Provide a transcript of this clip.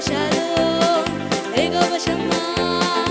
shadow, بشر اگه بشم من